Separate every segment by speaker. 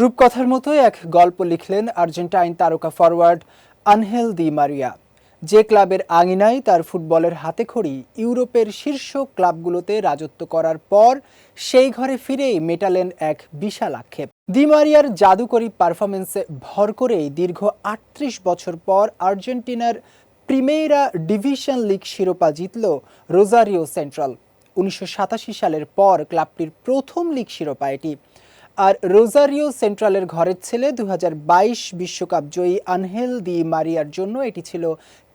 Speaker 1: রূপকথার মতোই এক গল্প লিখলেন আর্জেন্টাইন তারকা ফরওয়ার্ড আনহেল দি মারিয়া। যে ক্লাবের আঙিনায় তার ফুটবলের হাতেখড়ি ইউরোপের শীর্ষ ক্লাবগুলোতে রাজত্ব করার পর সেই ঘরে ফিরেই মেটালেন এক বিশাল আক্ষেপ। দি মারিয়ার জাদুকরী পারফরমেন্সে ভর করেই দীর্ঘ আটত্রিশ বছর পর আর্জেন্টিনার প্রিমেইরা ডিভিশন লিগ শিরোপা জিতল রোজারিও সেন্ট্রাল। উনিশশো সাতাশি সালের পর ক্লাবটির প্রথম লিগ শিরোপা এটি। আর রোজারিও সেন্ট্রালের ঘরের ছেলে দু বিশ্বকাপ জয়ী আনহেল দি মারিয়ার জন্য এটি ছিল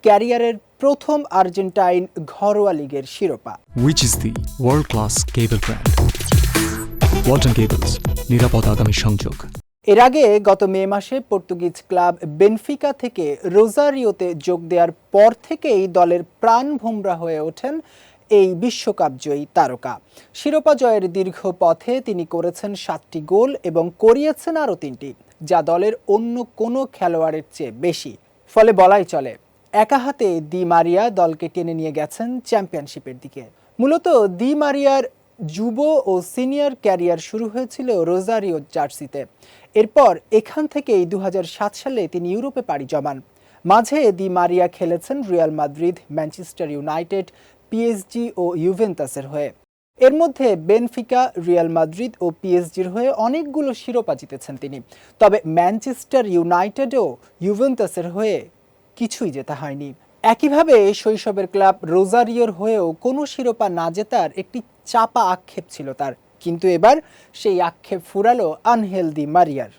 Speaker 1: ক্যারিয়ারের প্রথম আর্জেন্টাইন ঘরোয়া লিগের শিরোপা
Speaker 2: which is the world class cable brand. Walton Cables, নিরাপদ আগামী সংযোগ
Speaker 1: এর আগে গত মে মাসে পর্তুগিজ ক্লাব বেনফিকা থেকে রোজারিওতে যোগ দেওয়ার পর থেকেই দলের প্রাণ ভোমরা হয়ে ওঠেন এই বিশ্বকাপ জয়ী তারকা। শিরোপা জয়ের দীর্ঘ পথে তিনি করেছেন সাতটি গোল এবং করিয়েছেন আরও তিনটি, যা দলের অন্য কোনো খেলোয়াড়ের চেয়ে বেশি। ফলে বলাই চলে, একা হাতে দি মারিয়া দলকে টেনে নিয়ে গেছেন চ্যাম্পিয়নশিপের দিকে। মূলত দি মারিয়ার যুব ও সিনিয়র ক্যারিয়ার শুরু হয়েছিল রোজারিও জার্সিতে। এরপর এখান থেকেই দু হাজার সাত সালে তিনি ইউরোপে পাড়ি জমান। মাঝে দি মারিয়া খেলেছেন Real Madrid, Manchester United PSG ও ইউভেন্তাসের হয়ে। এর মধ্যে বেনফিকা, রিয়াল মাদ্রিদ ও পিএসজির হয়ে অনেকগুলো শিরোপা জিতেছেন তিনি। তবে ম্যানচেস্টার ইউনাইটেড ও ইউভেন্টাসের হয়ে কিছুই জেতা হয়নি। একইভাবে শৈশবের ক্লাব রোজারিওর হয়েও কোনো শিরোপা না জেতার একটি চাপা আক্ষেপ ছিল তার। কিন্তু এবার সেই আক্ষেপ ফুরালো আনহেলদি মারিয়ার।